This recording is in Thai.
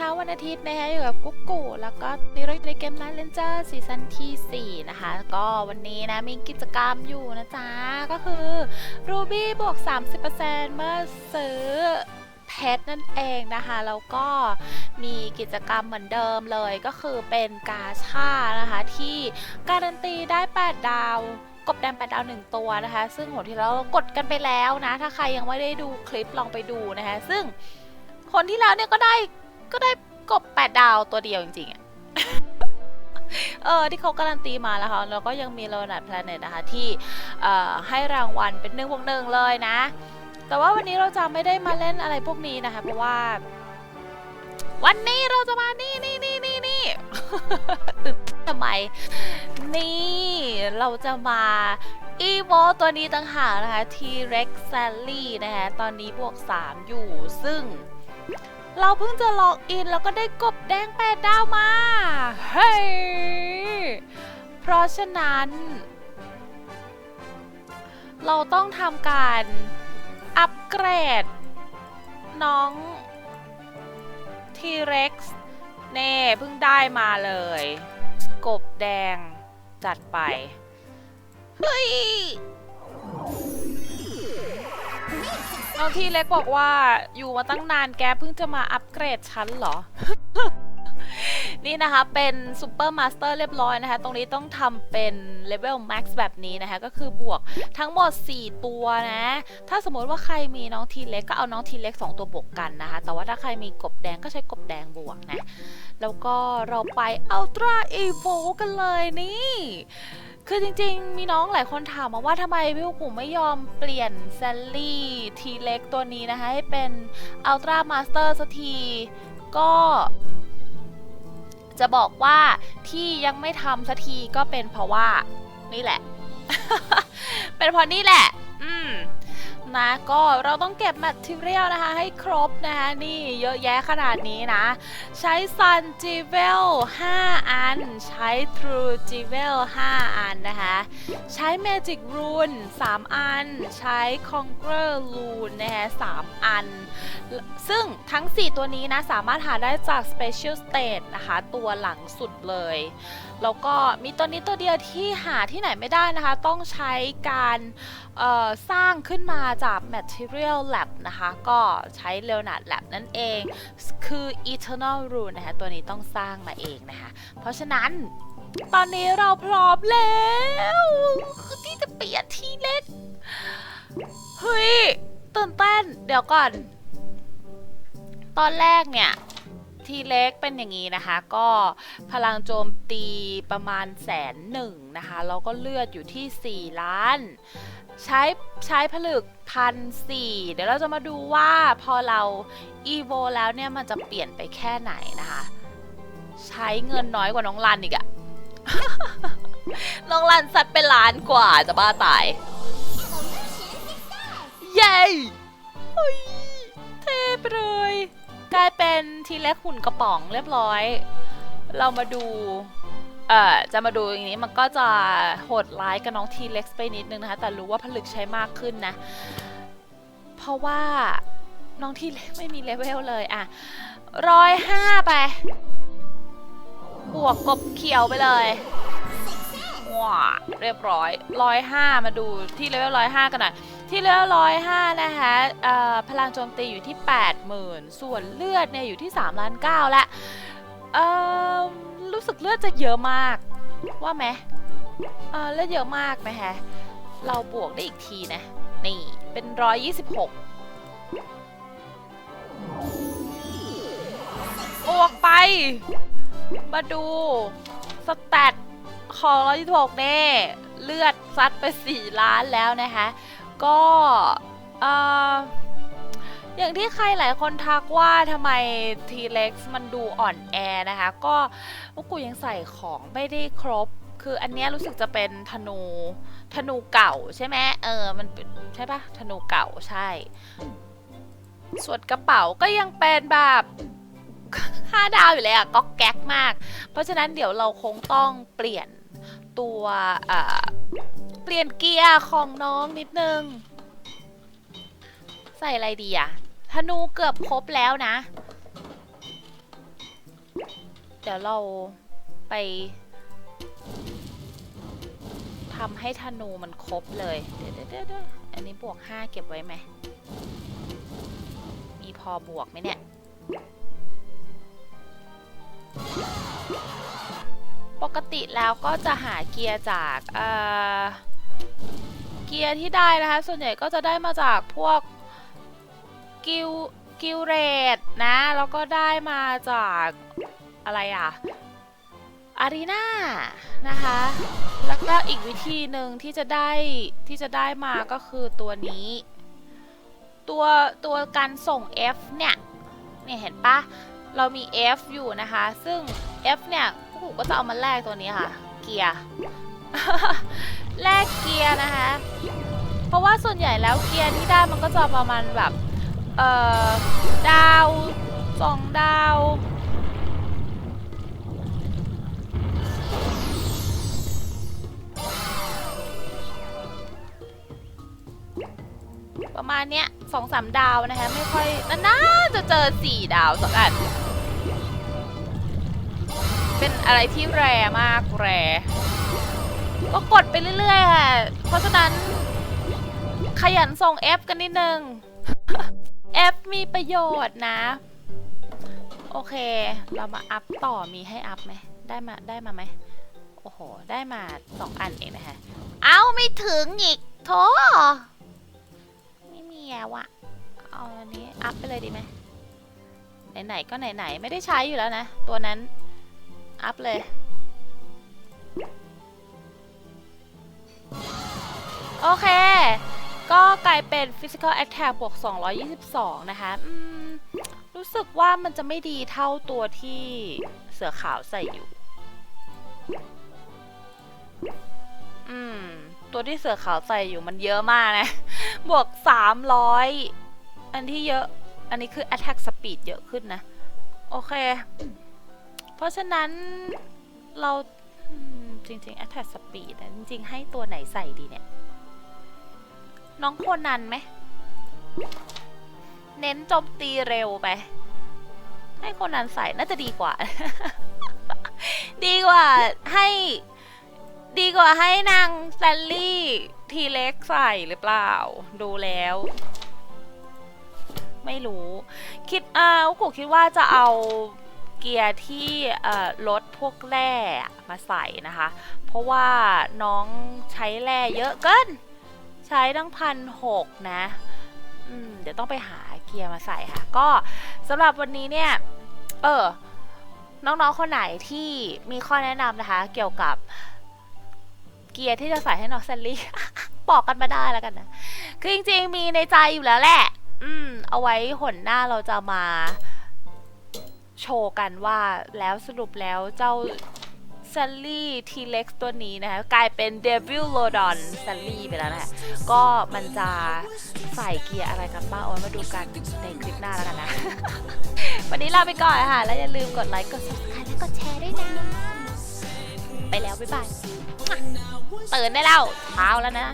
เช้าวันอาทิตย์นะคะอยู่กับกุ๊กกูแล้วก็นี่เราอยู่ในเกม Night Ranger ซีซั่นที่ 4 นะคะ ก็วันนี้นะมีกิจกรรมอยู่นะจ๊ะ ก็คือ Ruby บวก 30%เมื่อซื้อเพชรนั่นเองนะคะ แล้วก็มีกิจกรรมเหมือนเดิมเลยก็คือเป็นกาชานะคะ ที่การันตีได้ 8 ดาวกบแดง8ดดาว1ตัวนะคะ ซึ่งโหที่เรากดกันไปแล้วนะ ถ้าใครยังไม่ได้ดูคลิปลองไปดูนะคะ ซึ่งคนที่แล้วเนี่ยก็ได้ ก็ได้กบแปดดาวตัวเดียวจริงๆอะเออที่เขาการันตีมาแล้วค่ะแล้วก็ยังมีโลนัดแพลเน็ตนะคะที่ให้รางวัลเป็นหนึ่งวงหนึ่งเลยนะ แต่ว่าวันนี้เราจะไม่ได้มาเล่นอะไรพวกนี้นะคะ เพราะว่า วันนี้เราจะมานี่นี่นี่นี่นี่ตื่นทำไม นี่เราจะมาอีโวตัวนี้ต่างหากนะคะ T-Rex Sally นะคะตอนนี้บวก 3 อยู่ซึ่ง เราเพิ่งจะล็อกอินแล้วก็ได้กบแดงแปดดาวมา เฮ้ย เพราะฉะนั้น เราต้องทำการอัปเกรด น้อง T-Rex เน่เพิ่งได้มาเลย กบแดงจัดไป เฮ้ย น้องที่เล็กบอกว่าอยู่มาตั้งนานแกเพิ่งจะมาอัปเกรดชั้นเหรอ นี่นะคะเป็นซูเปอร์มาสเตอร์เรียบร้อยนะคะ ตรงนี้ต้องทำเป็นเลเวลแม็กซ์แบบนี้นะคะ ก็คือบวกทั้งหมด 4 ตัวนะ ถ้าสมมติว่าใครมีน้องทีเล็กก็เอาน้องทีเล็ก 2 ตัวบวกกันนะคะ แต่ว่าถ้าใครมีกบแดงก็ใช้กบแดงบวกนะ แล้วก็เราไปอัลตร้าอีโวกันเลยนี่ คือจริงๆ มีน้องหลายคนถามมาว่าทำไมพี่กุ๋มไม่ยอมเปลี่ยนแซลลี่ทีเล็กตัวนี้นะคะ ให้เป็นอัลตร้ามาสเตอร์สักที ก็จะบอกว่าที่ยังไม่ทำสักทีก็เป็นเพราะว่านี่แหละ เป็นเพราะนี่แหละ นะ ก็เราต้องเก็บแมทเทียลนะคะ ให้ครบนะคะ นี่เยอะแยะขนาดนี้นะ ใช้ Sun g v e l 5อัน ใช้ True g v e l 5อันนะคะ ใช้ Magic Rune 3อัน ใช้ Conqueror Rune นะคะ3อัน ซึ่งทั้ง 4 ตัวนี้นะ สามารถหาได้จาก Special State นะคะ ตัวหลังสุดเลย แล้วก็มีตัวนี้ตัวเดียวที่หาที่ไหนไม่ได้นะคะ ต้องใช้การสร้างขึ้นมาจาก Material Lab นะคะ ก็ใช้ Leonard Lab นั่นเอง คือ Eternal Rune นะคะ ตัวนี้ต้องสร้างมาเองนะคะ เพราะฉะนั้นตอนนี้เราพร้อมแล้วที่จะเปลี่ยนทีเล็กเฮ้ยตื่นเต้นเดี๋ยวก่อน ตอนแรกเนี่ย ทีเล็กเป็นอย่างนี้นะคะ ก็พลังโจมตีประมาณแสนหนึ่งนะคะแล้วก็เลือดอยู่ที่ 4 ล้าน ใช้ใช้ผลึกพันสี่เดี๋ยวเราจะมาดูว่าพอเราอีโวแล้วเนี่ยมันจะเปลี่ยนไปแค่ไหนนะคะ ใช้เงินน้อยกว่าน้องลันอีกอะน้องลันซัดไปล้านกว่าจะบ้าตาย เย้เฮ้ยเท่ไปเลย ลายเป็นทีเล็กหุ่นกระป๋องเรียบร้อย เรามาดู เอ่อ จะมาดูอย่างนี้มันก็จะโหดร้ายกับน้องทีเล็กไปนิดนึงนะคะ แต่รู้ว่าผลึกใช้มากขึ้นนะ เพราะว่าน้องทีเล็กไม่มีเลเวลเลยอะร้อยห้าไป บวกกบเขียวไปเลยว้าเรียบร้อยร้อยห้ามาดูที่เลเวลร้อยห้ากันหน่อย ที่เลเวลร้อยห้านะคะอ่อพลังโจมตีอยู่ที่ 80,000 ส่วนเลือดเนี่ยอยู่ที่3ล้าน9และอ่อรู้สึกเลือดจะเยอะมาก ว่าไหมเเลือดเยอะมากไหมฮะ เราบวกได้อีกทีนะ นี่ เป็น 126 บวกไป มาดู สแตทของ126เน่ เลือดซัดไป 4 ล้านแล้วนะคะ ก็เอ่ออย่างที่ใครหลายคนทักว่าทำไม T-Rex มันดูอ่อนแอนะคะ ก็พวกกูยังใส่ของไม่ได้ครบ คืออันนี้รู้สึกจะเป็นธนูธนูเก่าใช่ไหมเออมันใช่ปะธนูเก่าใช่ ส่วนกระเป๋าก็ยังเป็นแบบห้าดาวอยู่เลยอะก๊อกแก๊กมาก เพราะฉะนั้นเดี๋ยวเราคงต้องเปลี่ยนตัวอ่อเปลี่ยนเกียร์ของน้องนิดนึง ใส่อะไรดีอะธนูเกือบครบแล้วนะ เดี๋ยวเราไปทำให้ธนูมันครบเลย เดี๋ยวเดี๋ยวเดี๋ยวเดี๋ยวอันนี้บวกห้าเก็บไว้ไหม มีพอบวกไหมเนี่ย ปกติแล้วก็จะหาเกียร์จาก เอ่อ เกียร์ที่ได้นะคะ ส่วนใหญ่ก็จะได้มาจากพวกกิลกิลเรดนะแล้วก็ได้มาจากอะไรอะอารีนานะคะ แล้วก็อีกวิธีหนึ่งที่จะได้ที่จะได้มาก็คือตัวนี้ ตัวตัวการส่ง F เนี่ยเนี่ยเห็นปะเรามี F อยู่นะคะ ซึ่ง F เนี่ยพวกผมก็จะเอามาแลกตัวนี้ค่ะ เกียร์ แลกเกียร์นะคะ เพราะว่าส่วนใหญ่แล้วเกียร์ที่ได้มันก็จะประมาณแบบ เอ่อ ดาวสองดาวประมาณเนี้ยสองสามดาวนะคะ ไม่ค่อยนานๆจะเจอสี่ดาวสักอัน เป็นอะไรที่แรมากแร ก็กดไปเรื่อยๆค่ะ เพราะฉะนั้น ขยันส่ง F กันนิดนึง F มีประโยชน์นะ โอเค เรามาอัพต่อมีให้อัพไหม ได้มาได้มาไหม โอ้โห ได้มาสองอันเองนะคะ เอาไม่ถึงอีกโถไม่มีแล้วอะเอาอันนี้อัพไปเลยดีไหมไหนๆก็ไหนๆ ไม่ได้ใช้อยู่แล้วนะ ตัวนั้น อัพเลย โอเค ก็กลายเป็น physical attack บวก 222 นะคะรู้สึกว่ามันจะไม่ดีเท่าตัวที่เสือขาวใส่อยู่ อืม ตัวที่เสือขาวใส่อยู่มันเยอะมากนะ บวก 300 อันที่เยอะ อันนี้คือ attack speed เยอะขึ้นนะ โอเค เพราะฉะนั้นเราจริงๆ attack speed นะจริงๆ ให้ตัวไหนใส่ดีเนี่ย น้องโคนันไหม เน้นโจมตีเร็วไป ให้โคนันใส่น่าจะดีกว่า ดีกว่าให้ ดีกว่าให้นางแซลลี่ทีเล็กใส่หรือเปล่า ดูแล้ว ไม่รู้ คิดอาอุกุคิดว่าจะเอาเกียร์ที่ลดพวกแร่มาใส่นะคะ เพราะว่าน้องใช้แร่เยอะเกิน ใช้ตั้งพันหกนะเดี๋ยวต้องไปหาเกียร์มาใส่ค่ะ ก็สำหรับวันนี้เนี่ย เออ น้องๆ คนไหนที่มีข้อแนะนำนะคะ เกี่ยวกับเกียร์ที่จะใส่ให้น้องแซลลี่บอกกันมาได้แล้วกันนะ คือจริงๆ มีในใจอยู่แล้วแหละ อืม เอาไว้หนหน้าเราจะมาโชว์กันว่าแล้วสรุปแล้วเจ้า ซัลลี่ทีเล็กตัวนี้นะคะกลายเป็นเดวิลโลดอนซัลลี่ไปแล้วนะคะก็มันจะใส่เกียร์อะไรกันบ้างเอามาดูกันในคลิปหน้าแล้วกันนะ วันนี้ลาไปก่อนค่ะ แล้วอย่าลืมกดไลค์กด subscribe และกดแชร์ด้วยนะ ไปแล้ว บ๊ายบายตื่นได้แล้วเช้าแล้วนะ